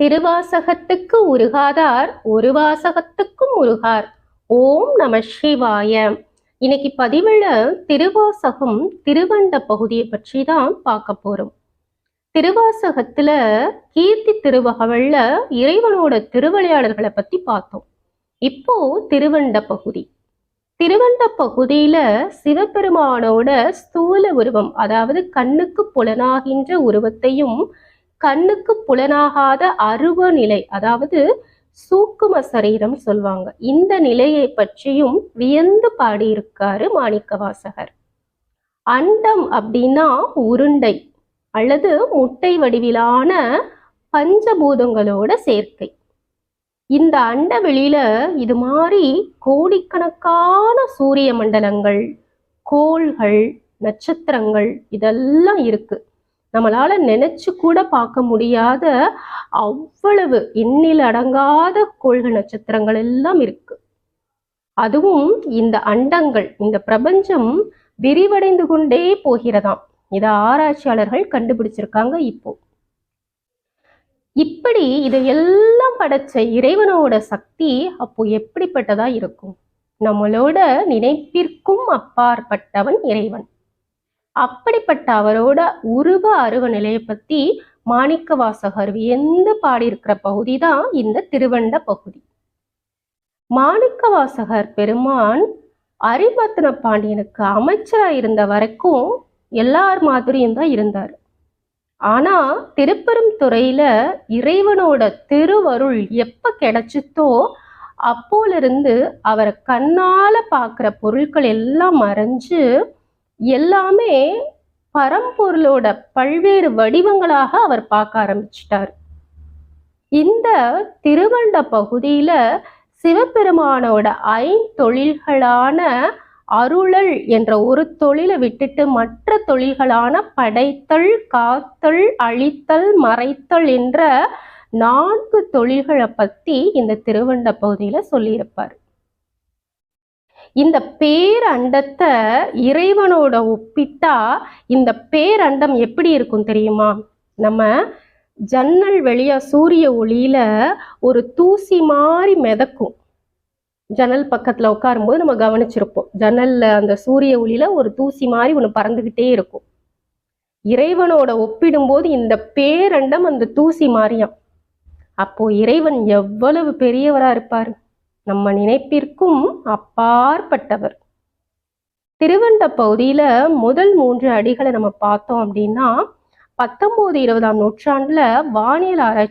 திருவாசகத்துக்கு உருகாதார் ஒரு வாசகத்துக்கும் உருகார். ஓம் நம சிவாய. இன்னைக்கு பதிவுல திருவாசகம் திருவண்ட பகுதியை பற்றி தான் பார்க்க போறோம். திருவாசகத்துல கீர்த்தி திருவகவல்ல இறைவனோட திருவிளையாடல்களை பத்தி பார்த்தோம். இப்போ திருவண்ட பகுதி. திருவண்ட பகுதியில சிவபெருமானோட ஸ்தூல உருவம் அதாவது கண்ணுக்கு புலனாகின்ற உருவத்தையும் கண்ணுக்கு புலனாகாத அருவ நிலை அதாவது சூக்கும சரீரம் சொல்லுவாங்க இந்த நிலையை பற்றியும் வியந்து பாடியிருக்காரு மாணிக்கவாசகர். அண்டம் அப்படின்னா உருண்டை அல்லது முட்டை வடிவிலான பஞ்சபூதங்களோட சேர்க்கை. இந்த அண்ட வெளியில இது மாதிரி கோடிக்கணக்கான சூரிய மண்டலங்கள் கோள்கள் நட்சத்திரங்கள் இதெல்லாம் இருக்குது நம்மளால நினைச்சு கூட பார்க்க முடியாத அவ்வளவு எண்ணில் அடங்காத கோள்கள் நட்சத்திரங்கள் எல்லாம் இருக்கு. அதுவும் இந்த அண்டங்கள் இந்த பிரபஞ்சம் விரிவடைந்து கொண்டே போகிறதாம். இதை ஆராய்ச்சியாளர்கள் கண்டுபிடிச்சிருக்காங்க இப்போ. இப்படி இதையெல்லாம் படைச்ச இறைவனோட சக்தி அப்போ எப்படிப்பட்டதா இருக்கும்? நம்மளோட நினைப்பிற்கும் அப்பாற்பட்டவன் இறைவன். அப்படிப்பட்ட அவரோட உருவ அருவ நிலையை பத்தி மாணிக்க வாசகர் வியந்து பாடியிருக்கிற பகுதி தான் இந்த திருவண்ட பகுதி. மாணிக்க வாசகர் பெருமான் அரிபத்தன பாண்டியனுக்கு அமைச்சரா இருந்த வரைக்கும் எல்லார் மாதிரியும் தான் இருந்தார். ஆனா திருப்பெரும் துறையில இறைவனோட திருவருள் எப்ப கிடைச்சித்தோ அப்போலிருந்து அவரை கண்ணால பார்க்குற பொருட்கள் எல்லாம் மறைஞ்சு எல்லாமே பரம்பொருளோட பல்வேறு வடிவங்களாக அவர் பார்க்க ஆரம்பிச்சிட்டார். இந்த திருவண்ட பகுதியில சிவபெருமானோட ஐந்தொழில்களான அருளல் என்ற ஒரு தொழிலை விட்டுட்டு மற்ற தொழில்களான படைத்தல் காத்தல் அழித்தல் மறைத்தல் என்ற நான்கு தொழில்களை பத்தி இந்த திருவண்ட பகுதியில சொல்லியிருப்பார். இந்த பேரண்டத்தை இறைவனோட ஒப்பிட்டா இந்த பேரண்டம் எப்படி இருக்கும் தெரியுமா? நம்ம ஜன்னல் வெளியா சூரிய ஒளியில ஒரு தூசி மாதிரி மிதக்கும். ஜன்னல் பக்கத்துல உட்காரும்போது நம்ம கவனிச்சிருப்போம். ஜன்னல்ல அந்த சூரிய ஒளியில ஒரு தூசி மாதிரி ஒன்று பறந்துகிட்டே இருக்கும். இறைவனோட ஒப்பிடும்போது இந்த பேரண்டம் அந்த தூசி மாறியாம். அப்போ இறைவன் எவ்வளவு பெரியவரா இருப்பார்? நம்ம நினைப்பிற்கும் அப்பாற்பட்டவர். திருவண்ட பகுதியில முதல் மூன்று அடிகளை நம்ம பார்த்தோம் அப்படின்னா பத்தொன்பது இருபதாம் நூற்றாண்டுல வானியல் ஆராய்ச்சி